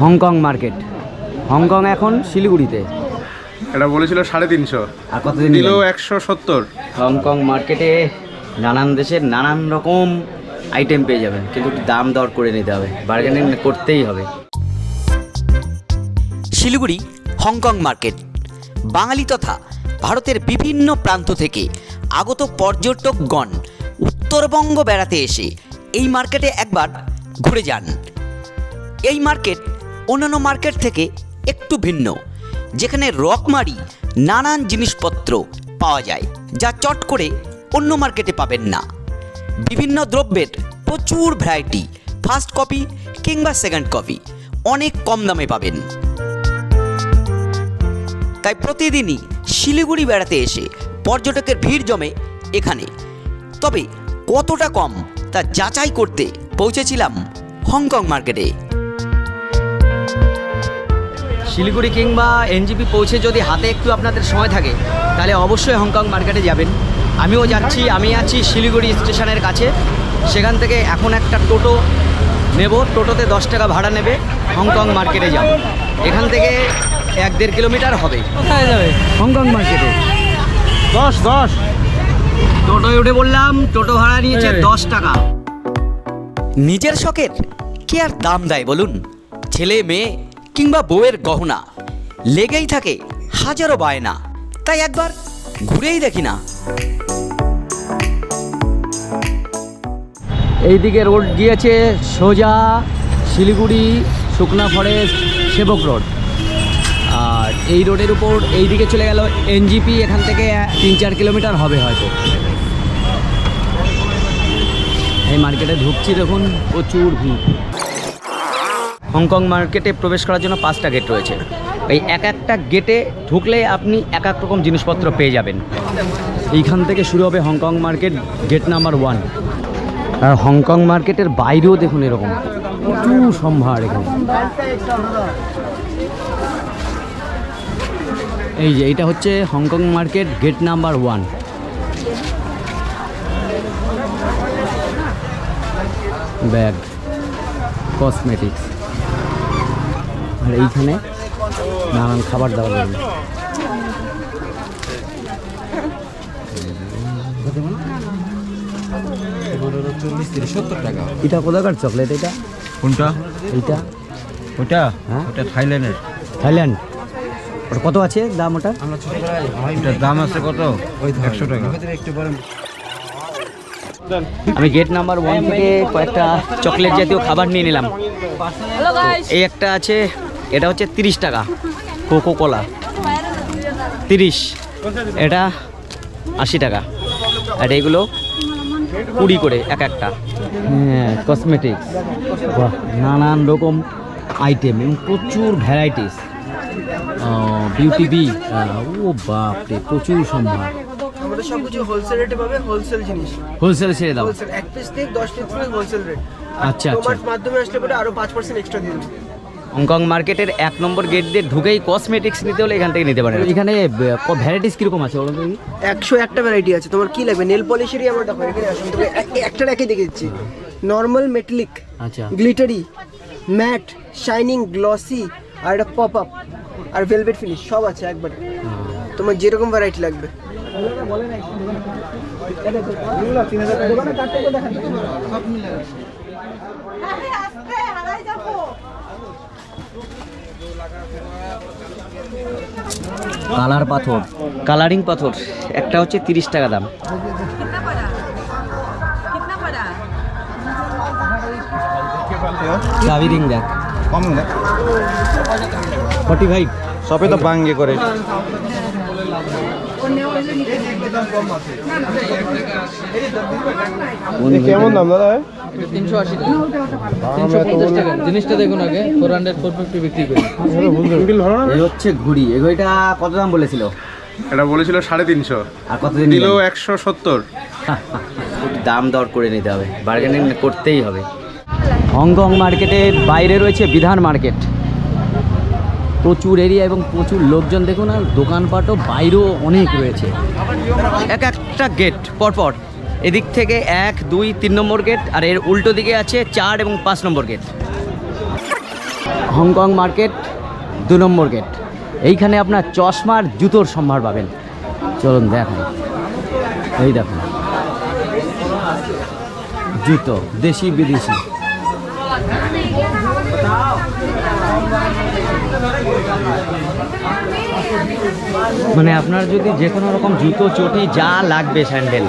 Hong Kong market. Hong Kong এখন শিলিগুড়িতে। এটা বলেছিল সাড়ে তিনশো। আর কতদিন দিল একশো সত্তর। হংকং মার্কেটে নানান দেশের নানান রকম আইটেম পেয়ে যাবেন কিন্তু একটু দাম দর করে নিতে হবে। বার্গেনিং করতেই হবে। Siliguri Hong Kong market. বাঙালি তথা ভারতের বিভিন্ন প্রান্ত থেকে আগত পর্যটকগণ উত্তরবঙ্গ বেড়াতে এসে এই মার্কেটে একবার ঘুরে যান। এই মার্কেট অন্যান্য মার্কেট থেকে একটু ভিন্ন, যেখানে রকমারি নানান জিনিসপত্র পাওয়া যায়, যা চট করে অন্য মার্কেটে পাবেন না। বিভিন্ন দ্রব্যের প্রচুর ভ্যারাইটি ফার্স্ট কপি কিংবা সেকেন্ড কপি অনেক কম দামে পাবেন। তাই প্রতিদিনই শিলিগুড়ি বেড়াতে এসে পর্যটকের ভিড় জমে এখানে। তবে কতটা কম তা যাচাই করতে পৌঁছেছিলাম হংকং মার্কেটে। শিলিগুড়ি কিংবা এনজিপি পৌঁছে যদি হাতে একটু আপনাদের সময় থাকে তাহলে অবশ্যই হংকং মার্কেটে যাবেন। আমিও যাচ্ছি আমি আছি শিলিগুড়ি স্টেশনের কাছে। সেখান থেকে এখন একটা টোটো নেব টোটোতে দশ টাকা ভাড়া নেবে হংকং মার্কেটে যাব। এখান থেকে এক দেড় কিলোমিটার হবে। কোথায় যাবে? হংকং মার্কেটে। দশ দশ। টোটোয় উঠে বললাম টোটো ভাড়া নিয়েছে দশ টাকা। নিজের শখের কে আর দাম দেয় বলুন? ছেলে মেয়ে কিংবা বউয়ের গহনা। লেগেই থাকে হাজারো বায়না। তাই একবার ঘুরেই দেখি না। এইদিকে রোড গিয়েছে সোজা শিলিগুড়ি, শুকনা ফরেস্ট, সেবক রোড। আর এই রোডের উপর এই দিকে চলে গেল এনজিপি, এখান থেকে তিন চার কিলোমিটার হবে হয়তো। এই মার্কেটে ঢুকছি দেখুন, প্রচুর ভিড়। হংকং মার্কেটে প্রবেশ করার জন্য পাঁচটা গেট রয়েছে। এই এক একটা গেটে ঢুকলে আপনি এক এক রকম জিনিসপত্র পেয়ে যাবেন। এইখান থেকে শুরু হবে Hong Kong market gate number one আর হংকং মার্কেটের বাইরেও দেখুন এরকম। প্রচুর সম্ভার এখানে। এই যে এটা হচ্ছে Hong Kong market gate number one bag cosmetics আর এইখানে নানান খাবার দাবার রয়েছে এটা কোথাকার চকলেট এটা? কোনটা? এইটা? ওটা হ্যাঁ? ওটা থাইল্যান্ডের। থাইল্যান্ড। ওটা কত আছে দাম ওটা? ওটার দাম আছে কত? ওই একশো টাকা। আমি গেট নাম্বার ওয়ান থেকে কয়েকটা চকলেট জাতীয় খাবার নিয়ে নিলাম। এই একটা আছে এটা হচ্ছে তিরিশ টাকা। কোকো কোলা তিরিশ। এটা আশি টাকা। আর এগুলো কুড়ি করে এক একটা। হ্যাঁ কসমেটিক্স নানান রকম আইটেম এবং প্রচুর ভ্যারাইটিস বিউটি বি ও বাপরে প্রচুর সম্ভার। আমাদের সব কিছু হোলসেল রেটে পাবে হোলসেল জিনিস। হোলসেল ছেড়ে দাও। এক পিস থেকে দশ পিস হোলসেল রেট আচ্ছা আচ্ছা। মাধ্যমে আসলে পরে আরও পাঁচ পার্সেন্ট এক্সট্রা দিয়ে দেবো। হংকং মার্কেটের এক নম্বর গেট দিয়ে ঢুকেই কসমেটিক্স নিতে হলে এখান থেকে নিতে পারেন। এখানে ভ্যারাইটিস কীরকম আছে বলো তো একশো একটা ভ্যারাইটি আছে। তোমার কি লাগবে? নেল পলিশেরই আমার দেখো এখানে আসুন তবে একটা রেখে দেখে দিচ্ছি। নর্মাল মেটালিক আচ্ছা। গ্লিটারি ম্যাট শাইনিং গ্লসি আর একটা পপ আপ আর ভেলভেট ফিনিশ সব আছে একবার। তোমার যেরকম ভ্যারাইটি লাগবে। কালার পাথর কালারিং পাথর একটা হচ্ছে তিরিশ টাকা দাম। কাবিরিং দেখ দেখ। Forty five. সবে তো বাঙ্গে করে। কেমন দাম দাদা তিনশো আশি টাকা। তিনশো পঞ্চাশ টাকা। জিনিসটা দেখুন আগে ফোর হান্ড্রেড ফোর ফিফটি বিক্রি করি। এই হচ্ছে ঘুড়ি। ঘড়িটা কত দাম বলেছিল? এটা বলেছিল সাড়ে তিনশো। আর কতদিন দিল একশো সত্তর। দাম দর করে নিতে হবে। বার্গেনিং করতেই হবে। হংকং মার্কেটের বাইরে রয়েছে বিধান মার্কেট। প্রচুর এরিয়া এবং প্রচুর লোকজন। দেখুন আর দোকানপাটও বাইরেও অনেক রয়েছে। এক একটা গেট পরপর। এদিক থেকে এক, দুই, তিন নম্বর গেট আর এর উল্টো দিকে আছে চার এবং পাঁচ নম্বর গেট হংকং মার্কেট দু নম্বর গেট এইখানে আপনার চশমার জুতোর সম্ভার পাবেন। চলুন দেখুন এই দেখুন। জুতো দেশি বিদেশি মানে আপনার যদি যে কোনো রকম জুতো চটি যা লাগবে স্যান্ডেল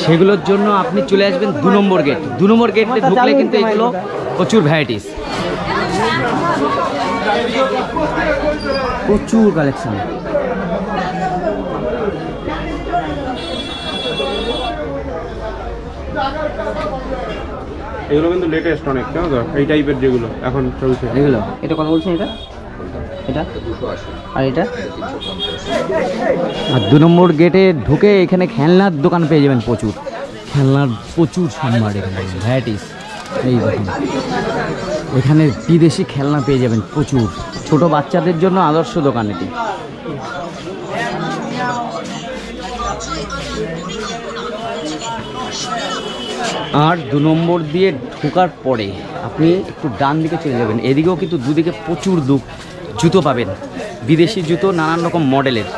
সেগুলোর জন্য আপনি চলে আসবেন দু নম্বর গেট দু নম্বর গেটে ঢুকলে কিন্তু এগুলো প্রচুর ভ্যারাইটিস প্রচুর কালেকশন এগুলো কিন্তু লেটেস্ট অনেক কেন তো এই টাইপের যেগুলো এখন চলছে। এগুলো? এটা কত বলছেন এটা? এটা? আর এটা? আর দু নম্বর গেটে ঢুকে এখানে খেলনার দোকান পেয়ে যাবেন প্রচুর। খেলনার প্রচুর সম্ভার এখানে ভ্যারাইটিস এই দেখুন। এখানে বিদেশি খেলনা পেয়ে যাবেন প্রচুর। ছোট বাচ্চাদের জন্য আদর্শ দোকান এটি। আর দু নম্বর দিয়ে ঢোকার পরে আপনি একটু ডান দিকে চলে যাবেন। এদিকেও কিন্তু দুদিকে প্রচুর দু জুতো পাবেন। বিদেশি জুতো নানান রকম মডেলের।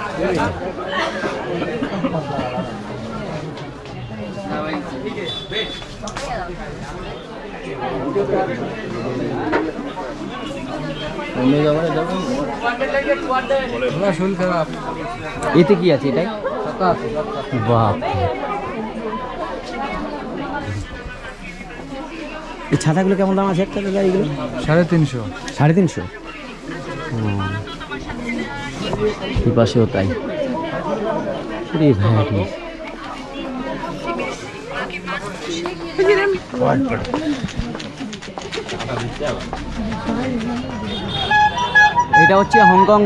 এতে কি আছে এটাই? বাপ এই ছাতাগুলো কেমন দাম আছে একটা এগুলো সাড়ে তিনশো। সাড়ে তিনশো? পাশেও তাই। এটা হচ্ছে হংকং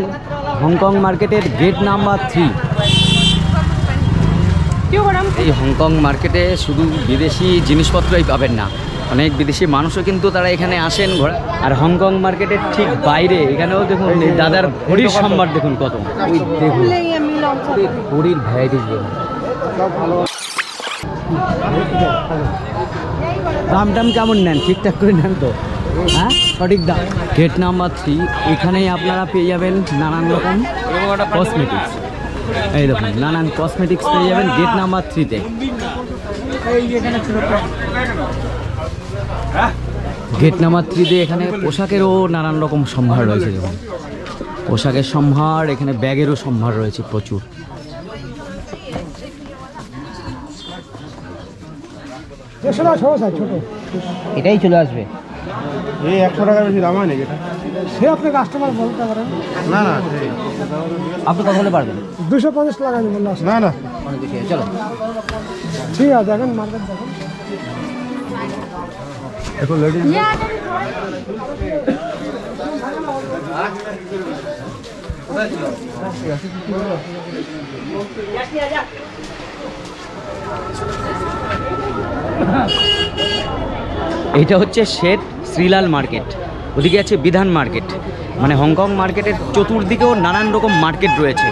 হংকং মার্কেটের গেট নাম্বার থ্রি। এই হংকং মার্কেটে শুধু বিদেশি জিনিসপত্রই পাবেন না। অনেক বিদেশি মানুষও কিন্তু তারা এখানে আসেন ঘোরা। আর হংকং মার্কেটের ঠিক বাইরে, এখানেও দেখুন দাদার ঘড়ির সম্ভার দেখুন কত। ওই দেখুন ঘড়ির ভ্যারাইটিস দেখুন। দাম টাম কেমন নেন? ঠিকঠাক করে নেন তো। হ্যাঁ? সঠিক দাম। গেট নাম্বার থ্রি এখানেই আপনারা পেয়ে যাবেন নানান রকম কসমেটিক্স এই দেখুন, নানান কসমেটিক্স পেয়ে যাবেন গেট নাম্বার থ্রিতে গেট নাম্বার থ্রিতে এখানে পোশাকেরও নানান রকম সম্ভার রয়েছে যেমন পোশাকের সম্ভার এখানে ব্যাগেরও সম্ভার রয়েছে প্রচুর। এটাই চলে আসবে। এই একশো টাকার বেশি দাম হয় নাকি এটা সে আপনি কাস্টমার বলতে পারেন। না না আপনি পারবেন। দুশো পঞ্চাশ টাকা না। না অনেক বেশি চলো। ঠিক আছে দেখেন মার্কেট দেখেন। এখন লেডিস এটা হচ্ছে শেঠ শ্রীলাল মার্কেট। ওদিকে আছে বিধান মার্কেট। মানে হংকং মার্কেটের চতুর্দিকেও নানান রকম মার্কেট রয়েছে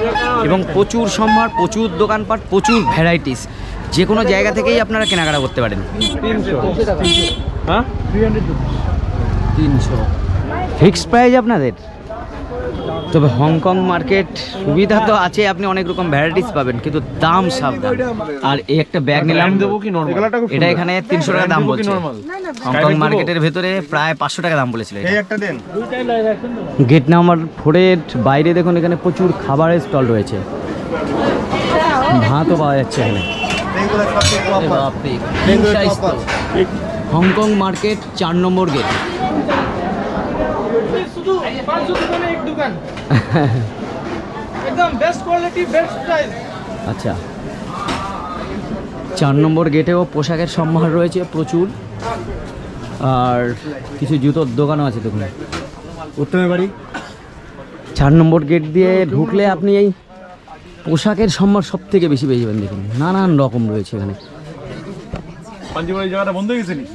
এবং প্রচুর সম্ভার প্রচুর দোকানপাট প্রচুর ভ্যারাইটিস যে কোনো জায়গা থেকেই আপনারা কেনাকাটা করতে পারেন। হ্যাঁ? তিনশো। ফিক্সড প্রাইস আপনাদের? তবে হংকং মার্কেট সুবিধা তো আছে আপনি অনেক রকম ভ্যারাইটিস পাবেন কিন্তু দাম সাবধান। আর এই একটা ব্যাগ নিলাম দেবো কি নর্মাল এটা এখানে তিনশো টাকা দাম বলছে। হংকং মার্কেটের ভেতরে প্রায় পাঁচশো টাকা দাম বলেছিল এই একটা দেন। গেট নাম্বার ফোরের বাইরে দেখুন এখানে প্রচুর খাবারের স্টল রয়েছে। ভাতও পাওয়া যাচ্ছে এখানে। হংকং মার্কেট চার নম্বর গেট আচ্ছা। চার নম্বর গেটেও পোশাকের সম্ভার রয়েছে প্রচুর। আর কিছু জুতোর দোকানও আছে দেখুন। উত্তমের বাড়ি চার নম্বর গেট দিয়ে ঢুকলে আপনি এই পোশাকের সম্ভার সব থেকে বেশি পেয়ে যাবেন দেখুন। নানান রকম রয়েছে এখানে। জায়গাটা বন্ধ হয়ে গেছে নাকি?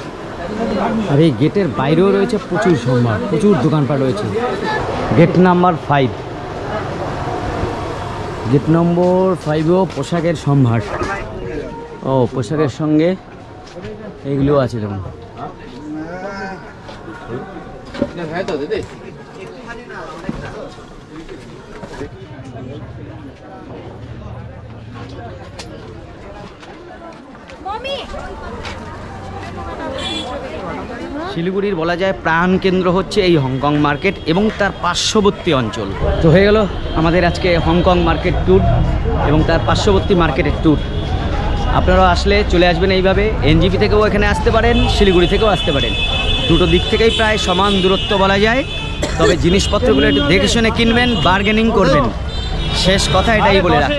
আর এই গেটের বাইরেও রয়েছে প্রচুর সম্ভার, প্রচুর দোকানপাট রয়েছে। Gate number five gate number ফাইভেও পোশাকের সম্ভার। ও, পোশাকের সঙ্গে এগুলো আছে তো দিদি শিলিগুড়ির বলা যায় প্রাণকেন্দ্র হচ্ছে এই হংকং মার্কেট এবং তার পার্শ্ববর্তী অঞ্চল। তো হয়ে গেল আমাদের আজকে হংকং মার্কেট ট্যুর এবং তার পার্শ্ববর্তী মার্কেটের ট্যুর। আপনারা আসলে চলে আসবেন এইভাবে। এনজিপি থেকেও এখানে আসতে পারেন, শিলিগুড়ি থেকেও আসতে পারেন। দুটো দিক থেকেই প্রায় সমান দূরত্ব বলা যায়। তবে জিনিসপত্রগুলো একটু দেখে শুনে কিনবেন বার্গেনিং করবেন। শেষ কথা এটাই বলে রাখ।